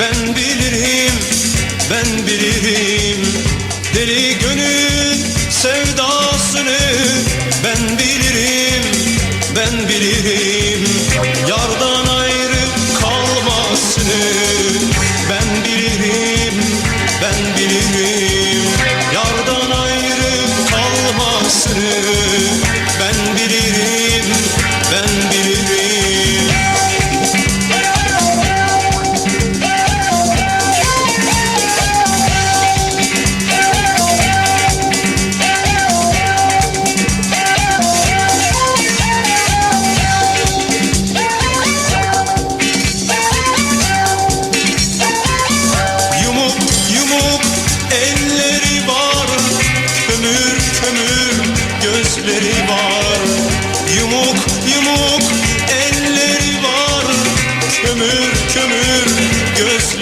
Ben bilirim, ben bilirim. Deli gönül sevdasını Ben bilirim, ben bilirim. Yardan ayrı kalmasını Ben bilirim, ben bilirim. Yardan ayrı kalmasını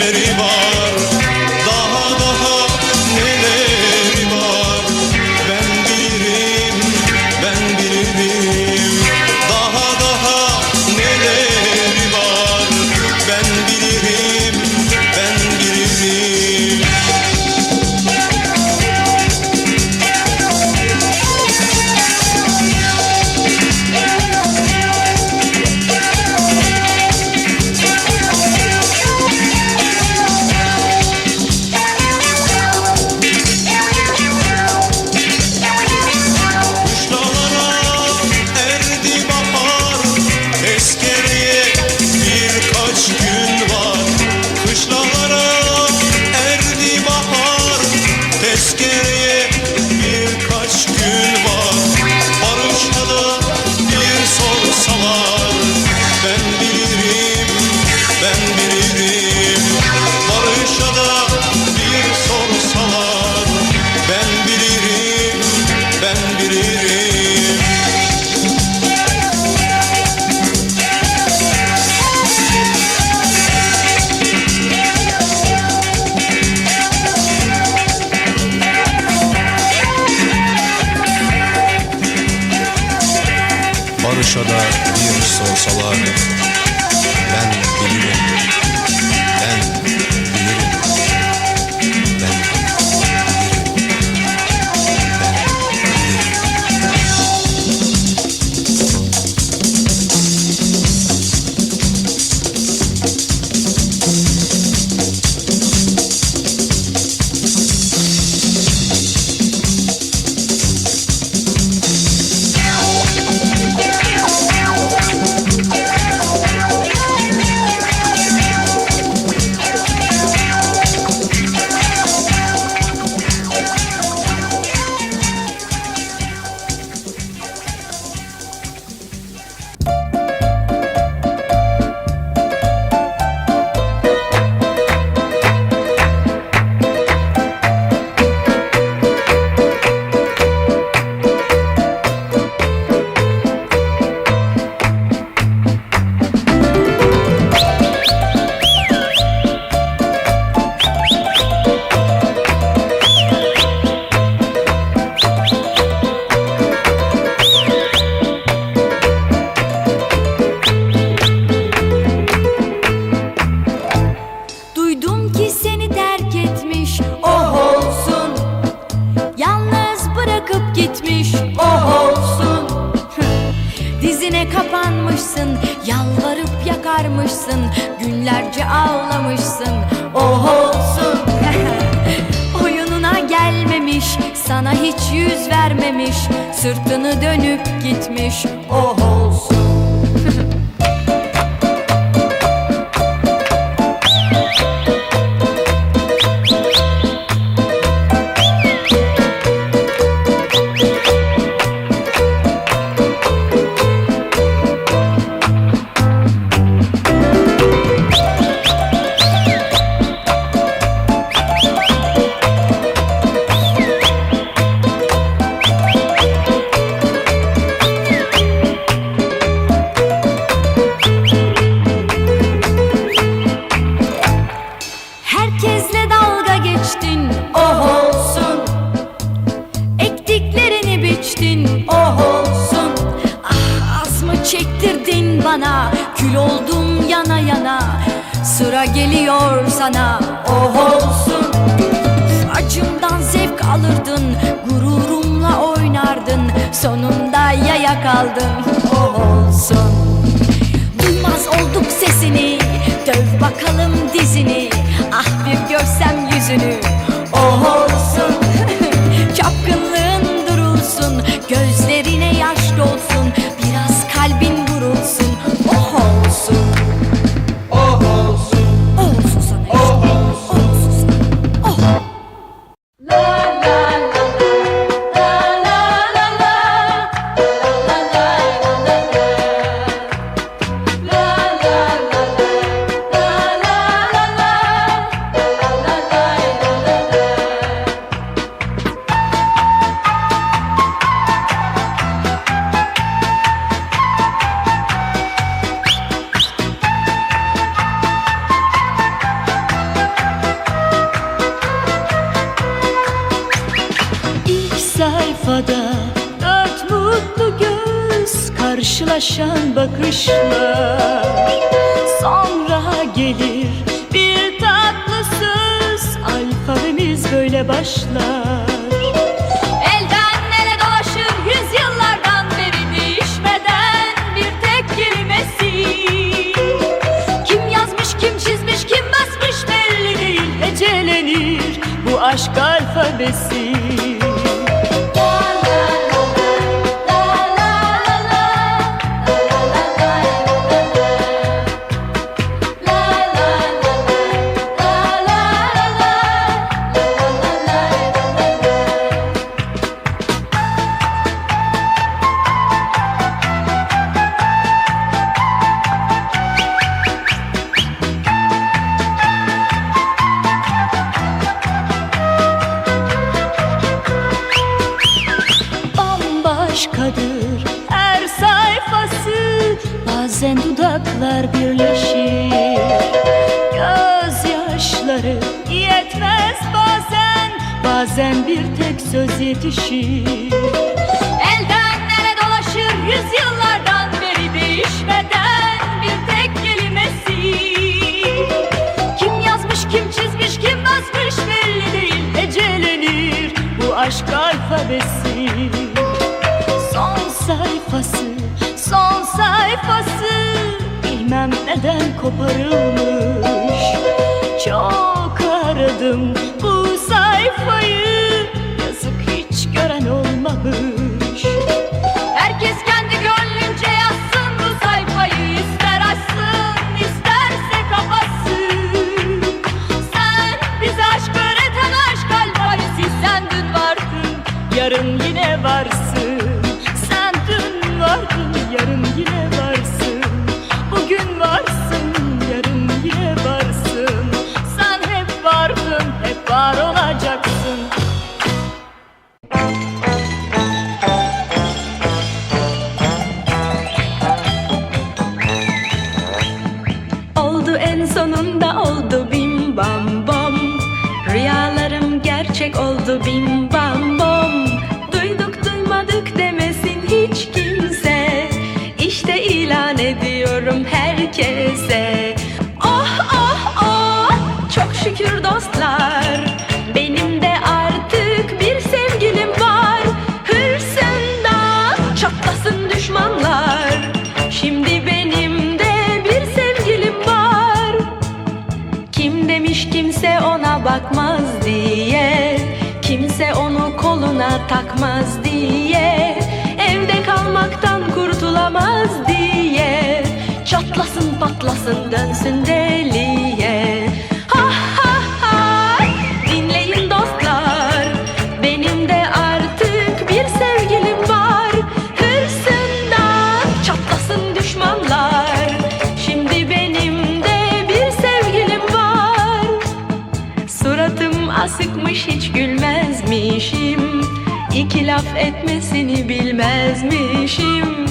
gözleri var kapanmışsın yalvarıp yakarmışsın Günlerce ağlamışsın. Oh olsun. Oyununa gelmemiş sana hiç yüz vermemiş Sırtını dönüp gitmiş. Oh olsun Biçtin oh olsun. Ah az çektirdin bana Kül oldum yana yana. Sıra geliyor sana oh olsun. Acımdan zevk alırdın Gururumla oynardın. Sonunda yaya kaldın oh olsun. Duymaz olduk sesini Döv bakalım dizini. Ah bir görsem yüzünü karşılaşan bakışlar. Sonra gelir bir tatlı söz alfabemiz böyle başlar. Elden ele bambaşkadır her sayfası Bazen dudaklar birleşir. Gözyaşları yetmez bazen Bazen bir tek söz yetişir. Elden ele dolaşır yüzyıllardan beri değişmeden bir tek kelimesi. Kim yazmış kim çizmiş kim basmış belli değil Ecelenir bu aşk alfabesi koparılmış gerçek oldu bim bam bom. Duyduk duymadık demesin hiç kimse. İşte ilan ediyorum herkese. Oh oh oh çok şükür dostlar. Benim de artık bir sevgilim var. Hırsından çatlasın düşmanlar. Şimdi benim de bir sevgilim var. Kim demiş kimse ona bakmaz diye Kimse onu koluna takmaz diye Evde kalmaktan kurtulamaz diye. Çatlasın patlasın dönsün deliye bilmezmişim